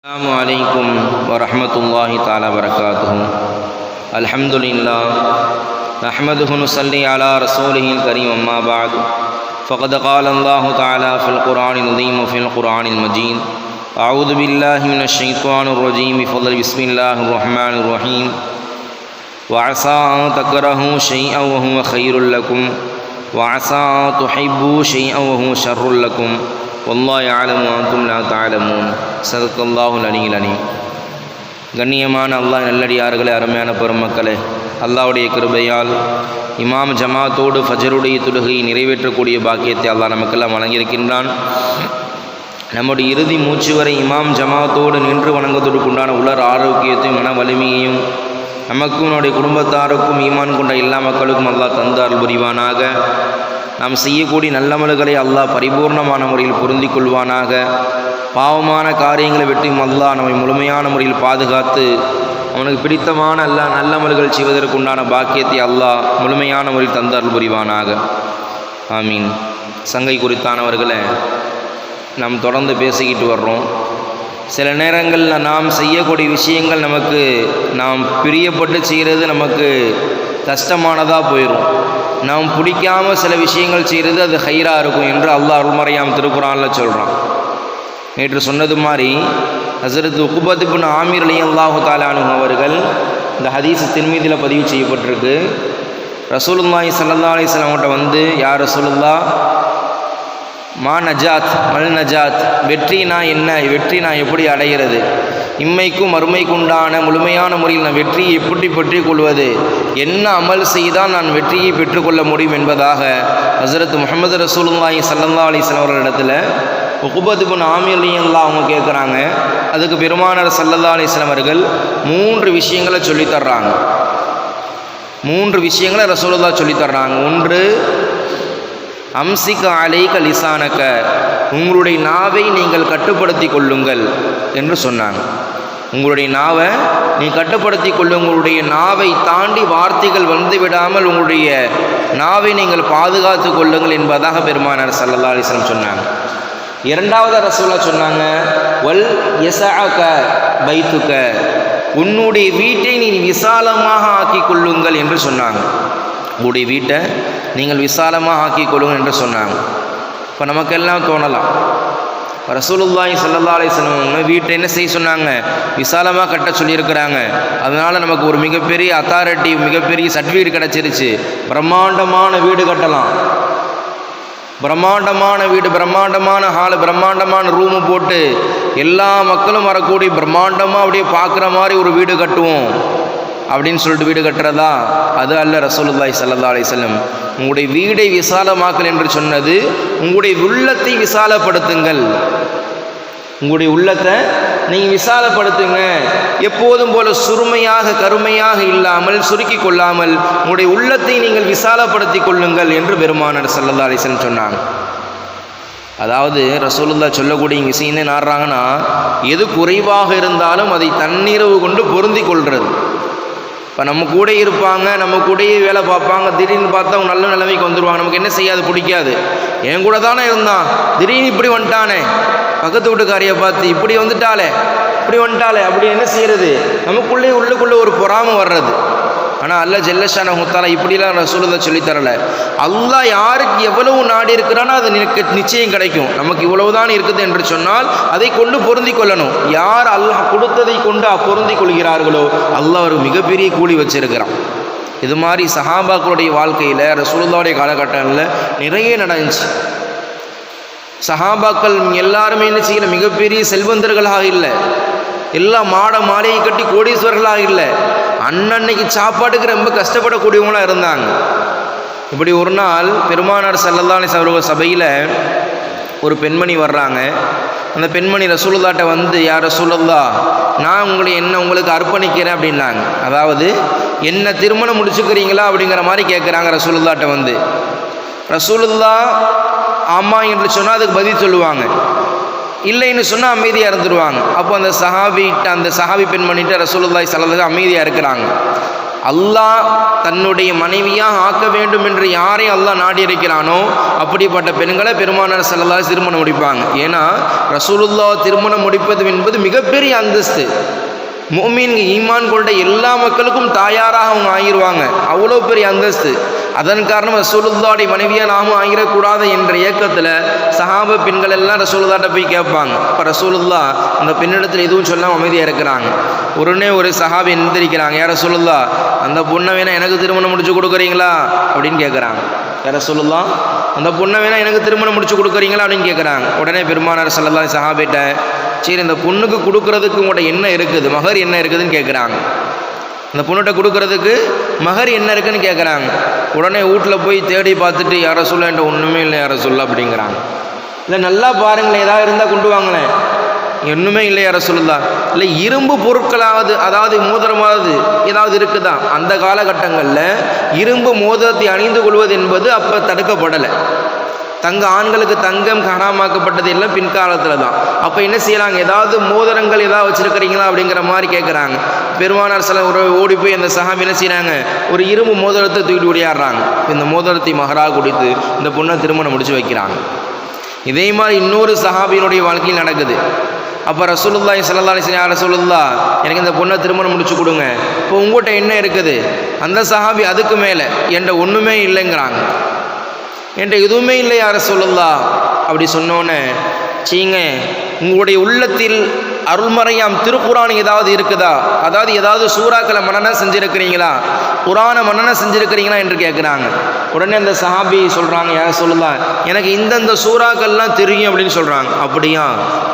السلام عليكم ورحمة الله تعالى وبركاته. الحمد لله نحمده نصلي على رسوله الكريم أما بعد. فقد قال الله تعالى في القرآن العظيم وفي القرآن المجيد أعوذ بالله من الشيطان الرجيم بفضل بسم الله الرحمن الرحيم. وعسى أن تكرهوا شيئا وهو خير لكم وعسى أن تحبوا شيئا وهو شر لكم. வல்லா யாலம் வாங்கும் லா தாலமும் சதுக்கல்லாஹுல் அணியில் அணி கண்ணியமான அல்லாஹ் நல்லடியார்களே அருமையான பெருமக்களே அல்லாவுடைய கிருபையால் இமாம் ஜமாத்தோடு ஃபஜருடைய தொழுகையை நிறைவேற்றக்கூடிய பாக்கியத்தை அல்லாஹ் நமக்கெல்லாம் வழங்கியிருக்கின்றான். நம்முடைய இறுதி மூச்சு வரை இமாம் ஜமாத்தோடு நின்று வணங்குவதற்கு உண்டான உலர் ஆரோக்கியத்தையும் மன வலிமையையும் நமக்கும் நம்முடைய குடும்பத்தாருக்கும் ஈமான் கொண்ட எல்லா மக்களுக்கும் அல்லாஹ் தந்தார் புரிவானாக. நாம் செய்யக்கூடிய நல்லமல்களை அல்லாஹ் பரிபூர்ணமான முறையில் பொருந்தி கொள்வானாக பாவமான காரியங்களை வெட்டியும் அல்லாஹ் நம்மை முழுமையான முறையில் பாதுகாத்து அவனுக்கு பிடித்தமான எல்லா நல்லமல்கள் செய்வதற்கு உண்டான பாக்கியத்தை அல்லாஹ் முழுமையான முறையில் தந்து அருள் புரிவானாக. ஆமீன். சங்கை குறித்தானவர்களை நாம் தொடர்ந்து பேசிக்கிட்டு வர்றோம். சில நேரங்களில் நாம் செய்யக்கூடிய விஷயங்கள் நமக்கு நாம் பிரியப்பட்டு செய்கிறது நமக்கு கஷ்டமானதாக போயிடும் நாம் பிடிக்காம சில விஷயங்கள் செய்கிறது அது ஹைராக இருக்கும் என்று அல்லாஹ் அருள்மறையாம் திருக்குறானில் சொல்கிறான் நேற்று சொன்னது மாதிரி ஹசரத் உக்குபத் ஆமீர் அலி அல்லாஹு தாலானு அவர்கள் இந்த ஹதீஸ் திருமீதியில் பதிவு செய்யப்பட்டிருக்கு. ரசூலுல்லாய் சல்லா அலிஸ்லாம் வந்து யார் ரசூலுல்லா மா நஜாத் மல் நஜாத் வெற்றி நான் என்ன வெற்றி நான் எப்படி அடைகிறது? இம்மைக்கும் மறுமைக்கு உண்டான முழுமையான முறையில் நான் வெற்றியை எப்படி பெற்றுக் கொள்வது? என்ன அமல் செய்தால் நான் வெற்றியை பெற்றுக்கொள்ள முடியும் என்பதாக ஹசரத் முகமது ரசூலுல்லாஹி சல்லா அலிஸ்லாம் அவர்களிடத்தில் உகுபதுபுன் பின் அவங்க கேட்குறாங்க. அதுக்கு பெருமானார் சல்லல்லா அலிஸ்லாம் அவர்கள் மூன்று விஷயங்களை சொல்லித் தர்றாங்க. மூன்று விஷயங்களை ரசூலுல்லா சொல்லித்தர்றாங்க ஒன்று அம்சிக அலைக லிசானக்க. உங்களுடைய நாவை நீங்கள் கட்டுப்படுத்தி கொள்ளுங்கள் என்று சொன்னாங்க. உங்களுடைய நாவை நீ கட்டுப்படுத்தி கொள்ளு. உங்களுடைய நாவை தாண்டி வார்த்தைகள் வந்து விடாமல் உங்களுடைய நாவை நீங்கள் பாதுகாத்து கொள்ளுங்கள் என்பதாக பெருமானார் சல்லல்லா அலிஸ்லம் சொன்னாங்க. இரண்டாவது ரசூலா சொன்னாங்க வல் எசாக்க பைத்துக்க உன்னுடைய வீட்டை நீ விசாலமாக ஆக்கி கொள்ளுங்கள் என்று சொன்னாங்க. உங்களுடைய வீட்டை நீங்கள் விசாலமாக ஆக்கி கொள்ளுங்கள் என்று சொன்னாங்க. இப்போ நமக்கெல்லாம் தோணலாம். ரசூலுல்லாஹி சல்லா அலிஸ்லம் வீட்டை என்ன செய்ய சொன்னாங்க? விசாலமாக கட்ட சொல்லியிருக்கிறாங்க. அதனால் நமக்கு ஒரு மிகப்பெரிய அத்தாரிட்டி மிகப்பெரிய சர்டிஃபிகேட் கிடச்சிருச்சு. பிரம்மாண்டமான வீடு கட்டலாம். பிரம்மாண்டமான வீடு பிரம்மாண்டமான ஹாலு பிரம்மாண்டமான ரூமு போட்டு எல்லா மக்களும் வரக்கூடிய பிரம்மாண்டமாக அப்படியே பார்க்குற மாதிரி ஒரு வீடு கட்டுவோம். அப்படின்னு சொல்லிட்டு வீடு கட்டுறதா? அது அல்ல ரசூலுல்லாய் சல்லா அலிசல்லம் உங்களுடைய வீடை விசாலமாக்கல் என்று சொன்னது உங்களுடைய உள்ளத்தை விசாலப்படுத்துங்கள். உங்களுடைய உள்ளத்தை நீங்கள் விசாலப்படுத்துங்க. எப்போதும் போல சுருமையாக கருமையாக இல்லாமல் சுருக்கி கொள்ளாமல் உங்களுடைய உள்ளத்தை நீங்கள் விசாலப்படுத்தி கொள்ளுங்கள் என்று பெருமானர் சல்லல்லா அலிசன் சொன்னாங்க. அதாவது ரசோலுல்லா சொல்லக்கூடிய விஷயம் என்ன நாடுறாங்கன்னா எது குறைவாக இருந்தாலும் அதை தன்னிரவு கொண்டு பொருந்தி கொள்வது இப்போ நம்ம கூட இருப்பாங்க நம்ம கூடயே வேலை பார்ப்பாங்க திடீர்னு பார்த்தா அவங்க நல்ல நிலைமைக்கு வந்துடுவாங்க நமக்கு என்ன செய்யாது? பிடிக்காது. என் கூட தானே இருந்தான். திடீர்னு இப்படி வந்துட்டானே. பக்கத்து வீட்டுக்காரியை பார்த்து இப்படி வந்துட்டாலே இப்படி வந்துட்டாலே அப்படி என்ன செய்கிறது நமக்குள்ளே உள்ளுக்குள்ளே ஒரு பொறாமை வர்றது. ஆனால் அல்ல ஜெல்லஷான முத்தாலா இப்படிலாம் ரசூலதை சொல்லித்தரல அல்லாஹ் யாருக்கு எவ்வளவு நாடு இருக்கிறானோ அது நிச்சயம் கிடைக்கும். நமக்கு இவ்வளவுதான் இருக்குது என்று சொன்னால் அதை கொண்டு பொருந்தி கொள்ளணும். யார் அல்லாஹ் கொடுத்ததை கொண்டு பொருந்தி கொள்கிறார்களோ அல்லாஹ் ஒரு மிகப்பெரிய கூலி வச்சிருக்கிறான். இது மாதிரி சஹாபாக்களுடைய வாழ்க்கையில் ரசூலுல்லாவுடைய காலகட்டங்களில் நிறைய நடந்துச்சு. சஹாபாக்கள் எல்லாருமே என்ன செய்யல? மிகப்பெரிய செல்வந்தர்களாக இல்லை. எல்லாம் மாட மாலையை கட்டி கோடீஸ்வரர்களாக இல்லை. அன்னன்னைக்கு சாப்பாட்டுக்கு ரொம்ப கஷ்டப்படக்கூடியவங்களாக இருந்தாங்க. இப்படி ஒரு நாள் பெருமானார் சல்லல்லாலி அவர்கள் சபையில் ஒரு பெண்மணி வர்றாங்க. அந்த பெண்மணி ரசூலுல்லாட்ட வந்து யார் ரசூலுல்லா நான் உங்களை என்ன உங்களுக்கு அர்ப்பணிக்கிறேன்? அப்படின்னாங்க. அதாவது என்ன திருமணம் முடிச்சுக்கிறீங்களா? அப்படிங்கிற மாதிரி கேட்குறாங்க ரசூலுல்லாட்ட வந்து. ரசூலுல்லா ஆமாம் என்று சொன்னால் அதுக்கு பதில் சொல்லுவாங்க. இல்லைன்னு சொன்னால் அமைதியாக இருந்துருவாங்க. அப்போ அந்த சஹாபிட்ட அந்த சஹாபி பண்ணிட்டு ரசூலுல்லாய் சல்லது அமைதியாக இருக்கிறாங்க. அல்லாஹ் தன்னுடைய மனைவியாக ஆக்க வேண்டும் என்று யாரை அல்லாஹ் நாடி இருக்கிறானோ அப்படிப்பட்ட பெண்களை பெருமானார் செல்லல்லா திருமணம் முடிப்பாங்க. ஏன்னா ரசூலுல்லா திருமணம் முடிப்பது என்பது மிகப்பெரிய அந்தஸ்து. மோமீன் ஈமான் கொண்ட எல்லா மக்களுக்கும் தாயாராக அவங்க ஆகிருவாங்க. அவ்வளோ பெரிய அந்தஸ்து. அதன் காரணம் ரசூலுல்லாடி மனைவியாக நாமும் ஆகிடக்கூடாது என்ற இயக்கத்தில் சஹாப பெண்கள் எல்லாம் ரசூலுல்லாட்ட போய் கேட்பாங்க. இப்போ ரசூலுல்லா அந்த பெண்ணிடத்தில் எதுவும் சொல்லாமல் அமைதியாக இருக்கிறாங்க. உடனே ஒரு சஹாபி எந்திரிக்கிறாங்க யார சொல்லுல்லா அந்த பொண்ணை வேணால் எனக்கு திருமணம் முடிச்சு கொடுக்குறீங்களா? அப்படின்னு கேட்குறாங்க யார சொல்லுல்லா அந்த பொண்ணை வேணால் எனக்கு திருமணம் முடிச்சு கொடுக்குறீங்களா? அப்படின்னு கேட்குறாங்க உடனே பெருமானார் சொல்லலாம் சஹாபிட்ட சரி இந்த பொண்ணுக்கு கொடுக்கறதுக்கு உங்கள்கிட்ட என்ன இருக்குது? மகர் என்ன இருக்குதுன்னு கேட்குறாங்க இந்த பொண்ணுகிட்ட கொடுக்கறதுக்கு மகர் என்ன இருக்குன்னு கேட்குறாங்க உடனே வீட்டில் போய் தேடி பார்த்துட்டு யாரை சொல்ல? என்கிட்ட ஒன்றுமே இல்லை யாரை சொல்ல? அப்படிங்கிறாங்க. இல்லை நல்லா பாருங்களேன் ஏதாவது இருந்தால் கொண்டு வாங்களேன். ஒன்றுமே இல்லை யார சொல்லுதா? இல்லை இரும்பு பொருட்களாவது அதாவது மோதிரமாவது ஏதாவது இருக்குதா? அந்த காலகட்டங்களில் இரும்பு மோதிரத்தை அணிந்து கொள்வது என்பது அப்போ தடுக்கப்படலை. தங்க ஆண்களுக்கு தங்கம் ஹராமாக்கப்பட்டது எல்லாம் பின்காலத்தில் தான் அப்போ என்ன செய்யலாங்க ஏதாவது மோதிரங்கள் ஏதாவது வச்சுருக்கிறீங்களா அப்படிங்கிற மாதிரி கேட்குறாங்க பெருமானார் சில ஒரு ஓடி போய் அந்த சஹாபி என்ன செய்கிறாங்க ஒரு இரும்பு மோதிரத்தை தூக்கிட்டு ஓடியாடுறாங்க இந்த மோதிரத்தை மகரா குடித்து இந்த பொண்ணை திருமணம் முடிச்சு வைக்கிறாங்க. இதே மாதிரி இன்னொரு சஹாபியினுடைய வாழ்க்கையில் நடக்குது. அப்போ ரசூலுல்லா ஸல்லல்லாஹு அலைஹி ரசூலுல்லா எனக்கு இந்த பொண்ணை திருமணம் முடிச்சு கொடுங்க. இப்போ உங்கள்கிட்ட என்ன இருக்குது? அந்த சஹாபி அதுக்கு மேலே என்கிட்ட ஒன்றுமே இல்லைங்கிறாங்க. என்கிட்ட எதுவுமே இல்லை யார சொல்லலா? அப்படி சொன்னோன்னே சீங்க உங்களுடைய உள்ளத்தில் அருள்மறையாம் திருக்குறான் ஏதாவது இருக்குதா? அதாவது ஏதாவது சூறாக்களை மன்னன செஞ்சுருக்கிறீங்களா? குரானை மன்னன செஞ்சுருக்கிறீங்களா என்று கேட்குறாங்க உடனே அந்த சஹாபி சொல்கிறாங்க யார் சொல்லலாம் எனக்கு இந்தந்த சூறாக்கள்லாம் தெரியும் அப்படின்னு சொல்கிறாங்க அப்படியா?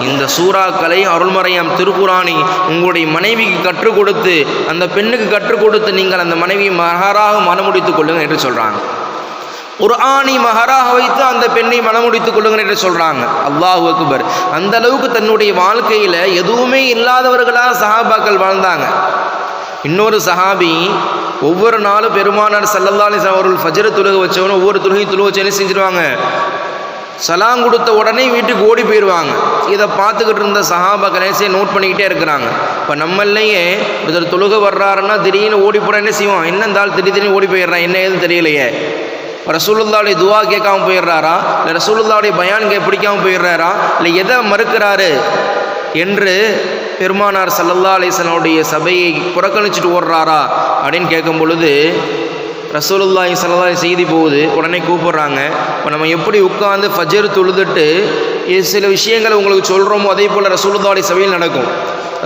இந்த சூறாக்களை அருள்மறையாம் திருக்குறானி உங்களுடைய மனைவிக்கு கற்றுக் கொடுத்து அந்த பெண்ணுக்கு கற்றுக் கொடுத்து நீங்கள் அந்த மனைவியை மகாராக மனமுடித்துக் கொள்ளுங்கள் என்று சொல்கிறாங்க ஒரு ஆணி மகராக வைத்து அந்த பெண்ணை மனமுடித்துக் கொள்ளுங்கள் என்று சொல்கிறாங்க அல்லாஹு அக்பர். அந்த அளவுக்கு தன்னுடைய வாழ்க்கையில் எதுவுமே இல்லாதவர்களாக சஹாபாக்கள் வாழ்ந்தாங்க. இன்னொரு சஹாபி ஒவ்வொரு நாளும் பெருமானார் சல்லல்லா அவர்கள் ஃபஜ்ர துலக வச்சவனும் ஒவ்வொரு துலகையும் துலக வச்சு என்ன செஞ்சிருவாங்க? சலாம் கொடுத்த உடனே வீட்டுக்கு ஓடி போயிடுவாங்க இதை பார்த்துக்கிட்டு இருந்த சஹாபாக்கள் நேசியை நோட் பண்ணிக்கிட்டே இருக்கிறாங்க. இப்போ நம்மளையே ஒருத்தர் தொழுக வர்றாருன்னா திடீர்னு ஓடி போகிறேன் என்ன செய்வோம் என்ன இருந்தாலும் திடீர் திடீர்னு ஓடி போயிடுறான்? என்ன ஏதுன்னு தெரியலையே. ரசூலுல்லாவுடைய துவா கேட்காம போயிடுறாரா? இல்லை ரசூலுல்லாவுடைய பயான்கை பிடிக்காம போயிடுறாரா? இல்லை எதை மறுக்கிறாரு? என்று பெருமானார் சல்லல்லா அலிஸ்லனுடைய சபையை புறக்கணிச்சிட்டு ஓடுறாரா? அப்படின்னு கேட்கும் பொழுது ரசூலுல்லாஹி சல்லா செய்தி போகுது. உடனே கூப்பிட்றாங்க. இப்போ நம்ம எப்படி உட்காந்து ஃபஜர் தொழுதுட்டு சில விஷயங்களை உங்களுக்கு சொல்கிறோமோ அதே போல் ரசூலுல்லாவுடைய சபையில் நடக்கும்.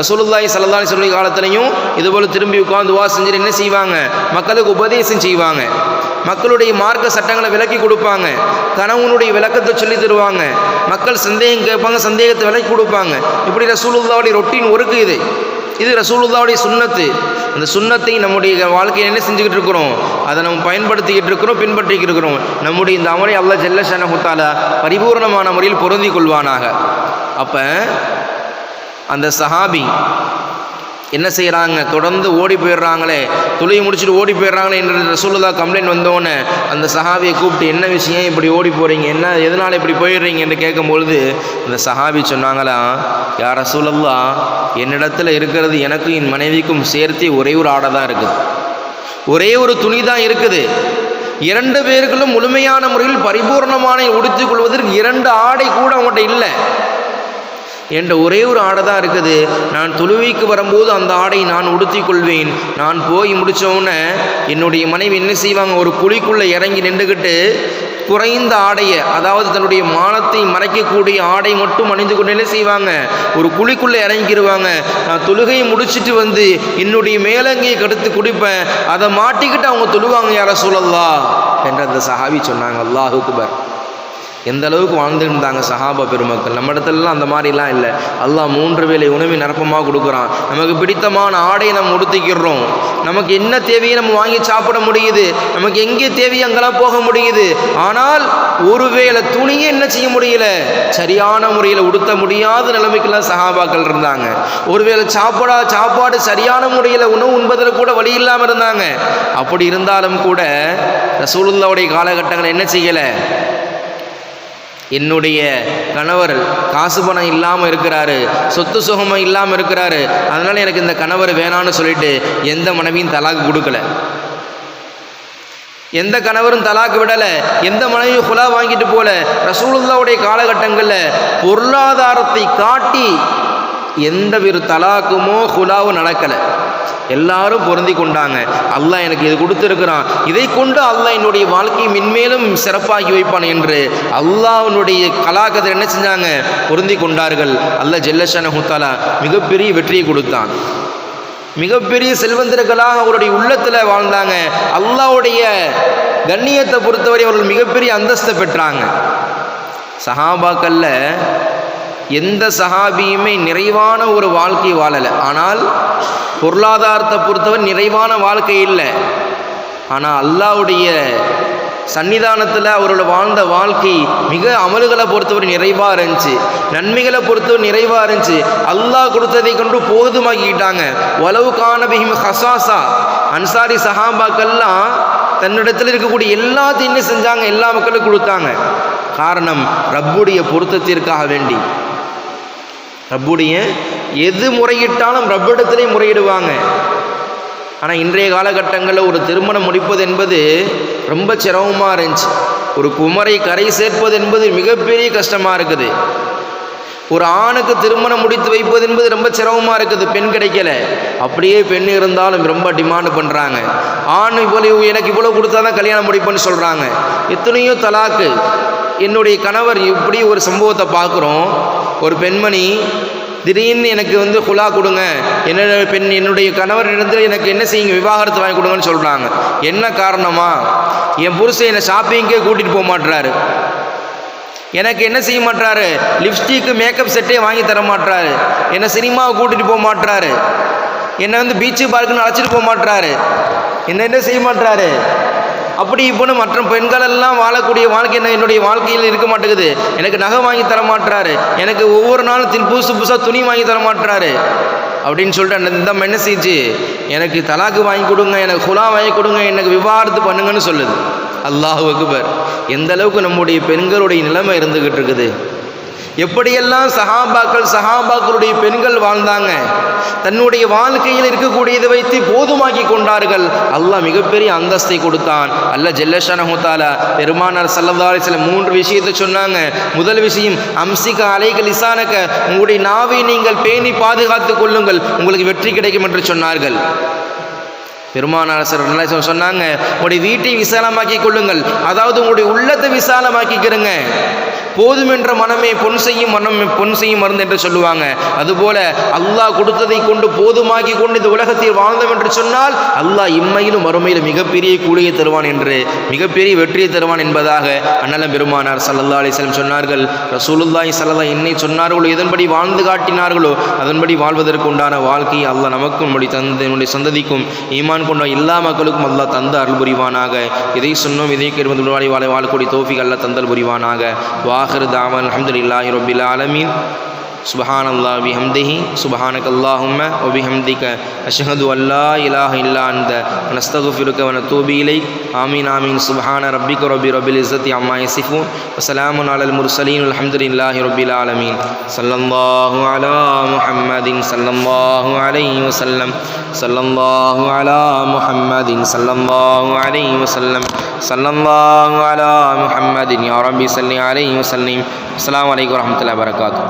ரசூலுல்லாஹி சல்லா சொல்லி காலத்துலையும் இதுபோல் திரும்பி உட்காந்து வா செஞ்சுட்டு என்ன செய்வாங்க? மக்களுக்கு உபதேசம் செய்வாங்க. மக்களுடைய மார்க்க சட்டங்களை விலக்கி கொடுப்பாங்க. கணவனுடைய விளக்கத்தை சொல்லி தருவாங்க. மக்கள் சந்தேகம் கேட்பாங்க சந்தேகத்தை விலக்கி கொடுப்பாங்க. இப்படி ரசூலுல்லாவுடைய ரொட்டீன் ஒருக்கு இது இது ரசூலுல்லாவுடைய சுண்ணத்து. அந்த சுண்ணத்தை நம்முடைய வாழ்க்கையில் என்ன செஞ்சுக்கிட்டு இருக்கிறோம்? அதை நம்ம பயன்படுத்திக்கிட்டு இருக்கிறோம் பின்பற்றிக்கிட்டு இருக்கிறோம். நம்முடைய இந்த அமலை ஜெல்ல சன ஷனஹுத்தால பரிபூர்ணமான முறையில் பொருந்தி கொள்வானாக. அப்போ அந்த சஹாபி என்ன செய்கிறாங்க தொடர்ந்து ஓடி போயிடுறாங்களே. தொழில் முடிச்சுட்டு ஓடி போயிடுறாங்களே என்று ரசூலுல்லா கம்ப்ளைண்ட் வந்தோடனே அந்த சஹாபியை கூப்பிட்டு என்ன விஷயம்? இப்படி ஓடி போகிறீங்க என்ன எதனால் இப்படி போயிடுறீங்க? என்று கேட்கும்பொழுது அந்த சஹாபி சொன்னாங்களா யார் ரசூலல்லா என்னிடத்தில் இருக்கிறது எனக்கும் என் மனைவிக்கும் சேர்த்து ஒரே ஒரு ஆடை தான் இருக்குது. ஒரே ஒரு துணி தான் இருக்குது. இரண்டு பேர்களும் முழுமையான முறையில் பரிபூர்ணமான உடுத்திக் கொள்வதற்கு இரண்டு ஆடை கூட அவங்கள்ட்ட இல்லை. என்ற ஒரே ஒரு ஆடை தான் இருக்குது. நான் தொழுவைக்கு வரும்போது அந்த ஆடை நான் உடுத்தி கொள்வேன். நான் போய் முடித்தவுடனே என்னுடைய மனைவி என்ன செய்வாங்க? ஒரு குழிக்குள்ளே இறங்கி நின்றுக்கிட்டு குறைந்த ஆடையை அதாவது தன்னுடைய மானத்தை மறைக்கக்கூடிய ஆடை மட்டும் அணிந்து கொண்டு என்ன செய்வாங்க? ஒரு குழிக்குள்ளே இறங்கிடுவாங்க நான் தொழுகையை முடிச்சுட்டு வந்து என்னுடைய மேலங்கையை கடுத்து குடிப்பேன். அதை மாட்டிக்கிட்டு அவங்க தொழுவாங்க யார சொல்லலா என்று அந்த சஹாவி சொன்னாங்க. அல்லாஹுக்குபர் எந்த அளவுக்கு வாழ்ந்துருந்தாங்க சஹாபா பெருமக்கள்? நம்ம இடத்துலலாம் அந்த மாதிரிலாம் இல்லை. அல்லாஹ் மூன்று வேளை உணவி நிரப்பமாக கொடுக்குறான். நமக்கு பிடித்தமான ஆடையை நம்ம உடுத்திக்கிறோம். நமக்கு என்ன தேவையை நம்ம வாங்கி சாப்பிட முடியுது. நமக்கு எங்கே தேவையோ அங்கெல்லாம் போக முடியுது. ஆனால் ஒருவேளை துணியே என்ன செய்ய முடியல? சரியான முறையில் உடுத்த முடியாத நிலைமைக்கெல்லாம் சஹாபாக்கள் இருந்தாங்க. ஒருவேளை சாப்பாடா சாப்பாடு சரியான முறையில் உணவு உண்பதில் கூட வழி இல்லாமல் இருந்தாங்க. அப்படி இருந்தாலும் கூட ரசூலுல்லாவுடைய காலகட்டங்களை என்ன செய்யலை? என்னுடைய கணவர் காசு பணம் இல்லாமல் இருக்கிறாரு சொத்து சுகமும் இல்லாமல் இருக்கிறாரு அதனால் எனக்கு இந்த கணவர் வேணான்னு சொல்லிட்டு எந்த மனைவியும் தலாக்கு கொடுக்கல. எந்த கணவரும் தலாக்கு விடலை எந்த மனைவியும் குலா வாங்கிட்டு போல. ரசூலுல்லாவுடைய காலகட்டங்களில் பொருளாதாரத்தை காட்டி எந்த ஒரு தலாக்குமோ குலாவும் நடக்கலை. எல்லாரும் பொருந்தி கொண்டாங்க. அல்லாஹ் எனக்கு இது கொடுத்துருக்கிறான். இதை கொண்டு அல்லாஹ் என்னுடைய வாழ்க்கையை மென்மேலும் சிறப்பாகி வைப்பான் என்று அல்லாஹனுடைய கலாக்கத்தை என்ன செஞ்சாங்க? பொருந்தி கொண்டார்கள். அல்லாஹ் ஜெல்லஷான ஹுத்தாலா மிகப்பெரிய வெற்றியை கொடுத்தான். மிகப்பெரிய செல்வந்தர்களாக அவருடைய உள்ளத்தில் வாழ்ந்தாங்க. அல்லாஹ்வுடைய கண்ணியத்தை பொறுத்தவரை அவர்கள் மிகப்பெரிய அந்தஸ்தை பெற்றாங்க. சஹாபாக்கல்ல எந்த சஹாபியுமே நிறைவான ஒரு வாழ்க்கை வாழலை. ஆனால் பொருளாதாரத்தை பொறுத்தவரை நிறைவான வாழ்க்கை இல்லை. ஆனால் அல்லாஹ்வுடைய சன்னிதானத்தில் அவரோட வாழ்ந்த வாழ்க்கை மிக அமல்களை பொறுத்தவரை நிறைவாக இருந்துச்சு. நன்மைகளை பொறுத்தவரை நிறைவாக இருந்துச்சு. அல்லாஹ் கொடுத்ததை கொண்டு போதுமாக்கிக்கிட்டாங்க. உளவு காணபிஹிம் ஹசாசா. அன்சாரி சஹாபாக்கள்லாம் தன்னிடத்தில் இருக்கக்கூடிய எல்லாத்தையும் என்ன செஞ்சாங்க. எல்லா மக்களுக்கும் கொடுத்தாங்க. காரணம் ரப்புடைய பொருத்தத்திற்காக வேண்டி. ரப்புடைய எது முறையிட்டாலும் ரப்பிடத்திலே முறையிடுவாங்க. ஆனால் இன்றைய காலகட்டங்களில் ஒரு திருமணம் முடிப்பது என்பது ரொம்ப சிரமமாக இருந்துச்சு. ஒரு குமரை கரை சேர்ப்பது என்பது மிகப்பெரிய கஷ்டமாக இருக்குது. ஒரு ஆணுக்கு திருமணம் முடித்து வைப்பது என்பது ரொம்ப சிரமமாக இருக்குது. பெண் கிடைக்கல. அப்படியே பெண் இருந்தாலும் ரொம்ப டிமாண்ட் பண்ணுறாங்க ஆண் இவ்வளவு எனக்கு இவ்வளோ கொடுத்தா தான் கல்யாணம் முடிப்பேன்னு சொல்கிறாங்க எத்தனையோ தலாக்கு. என்னுடைய கணவர் இப்படி ஒரு சம்பவத்தை பார்க்குறோம். ஒரு பெண்மணி திடீர்னு எனக்கு வந்து குலா கொடுங்க. என்னோட பெண் என்னுடைய கணவர் இடத்துல எனக்கு என்ன செய்யுங்க? விவாகரத்து வாங்கி கொடுங்கன்னு சொல்கிறாங்க என்ன காரணமா? என் புருஷன் என்னை ஷாப்பிங்கே கூட்டிகிட்டு போக மாட்டுறாரு எனக்கு என்ன செய்ய மாட்டாரு லிப்ஸ்டிக்கு மேக்கப் செட்டே வாங்கி தர மாட்டாரு என்னை சினிமாவை கூட்டிகிட்டு போக மாட்டாரு என்னை வந்து பீச்சு பார்க்குன்னு அழைச்சிட்டு போக மாட்டாரு என்ன என்ன செய்ய மாட்டாரு அப்படி இப்போன்னு மற்ற பெண்கள் எல்லாம் வாழக்கூடிய வாழ்க்கை என்ன? என்னுடைய வாழ்க்கையில் இருக்க மாட்டேங்குது. எனக்கு நகை வாங்கி தர மாட்டுறாரு எனக்கு ஒவ்வொரு நாளும் தின் புதுசு புதுசாக துணி வாங்கி தர மாட்டுறாரு அப்படின்னு சொல்லிட்டு அந்த இந்த அம்மா என்ன எனக்கு தலாக்கு வாங்கி கொடுங்க எனக்கு குலா வாங்கி கொடுங்க எனக்கு விவாகரத்து பண்ணுங்கன்னு சொல்லுது. அல்லாஹ் அக்பர். எந்த அளவுக்கு நம்முடைய பெண்களுடைய நிலைமை இருந்துகிட்டு இருக்குது? எப்படியெல்லாம் சஹாபாக்கள் சஹாபாக்களுடைய பெண்கள் வாழ்ந்தாங்க தன்னுடைய வாழ்க்கையில் இருக்கக்கூடியதை வைத்து போதுமாக்கி கொண்டார்கள். அல்லாஹ் மிகப்பெரிய அந்தஸ்தை கொடுத்தான். அல்ல ஜெல்லஷான ஹூத்தாலா பெருமானார் சல்லல்லாஹு சில மூன்று விஷயத்தை சொன்னாங்க. முதல் விஷயம் அம்சிக அலைகள் இசானக்க உங்களுடைய நாவை நீங்கள் பேணி பாதுகாத்துக் கொள்ளுங்கள் உங்களுக்கு வெற்றி கிடைக்கும் என்று சொன்னார்கள். பெருமானார் சார் சொன்னாங்க உங்களுடைய வீட்டை விசாலமாக்கி கொள்ளுங்கள் அதாவது உங்களுடைய உள்ளத்தை விசாலமாக்கிக்கிறங்க. போதுமென்ற மனமே பொன் செய்யும் மனம் பொன் செய்யும் மருந்து என்று சொல்லுவாங்க. அதுபோல அல்லாஹ் கொடுத்ததை கொண்டு போதுமாக்கி கொண்டு இந்த உலகத்தில் வாழ்ந்தோம் என்று சொன்னால் அல்லாஹ் இம்மையிலும் மறுமையிலும் மிகப்பெரிய கூலியை தருவான் என்று மிகப்பெரிய வெற்றியை தருவான் என்பதாக அண்ணலம் பெருமானார் சல்லா அலிஸ்லம் சொன்னார்கள். ரசூலுல்லாய் சல்லா என்னை சொன்னார்களோ எதன்படி வாழ்ந்து காட்டினார்களோ அதன்படி வாழ்வதற்கு உண்டான வாழ்க்கையை அல்லாஹ் நமக்கும் நம்முடைய தந்த என்னுடைய சந்ததிக்கும் ஈமான் கொண்ட எல்லா மக்களுக்கும் அல்லாஹ் தந்த அருள் புரிவானாக. இதை சொன்னோம் இதை கேட்பது வாழ வாழக்கூடிய தோஃபிக் அல்லாஹ் தந்தல் புரிவானாக. வா وآخر دعوان الحمد لله رب العالمين. سبحان الله بحمده سبحانك اللهم وبحمدك أشهد أن لا إله إلا أنت ونستغفرك ونتوب إليك. آمين آمين. سبحان ربك رب رب العزة عما يصفون وسلام على المرسلين والحمد لله رب العالمين. صلى الله على محمد صلى الله عليه وسلم. صلى الله على محمد صلى الله عليه وسلم. صلى الله على محمد يا ربي صل عليه وسلم. السلام عليكم ورحمة الله وبركاته.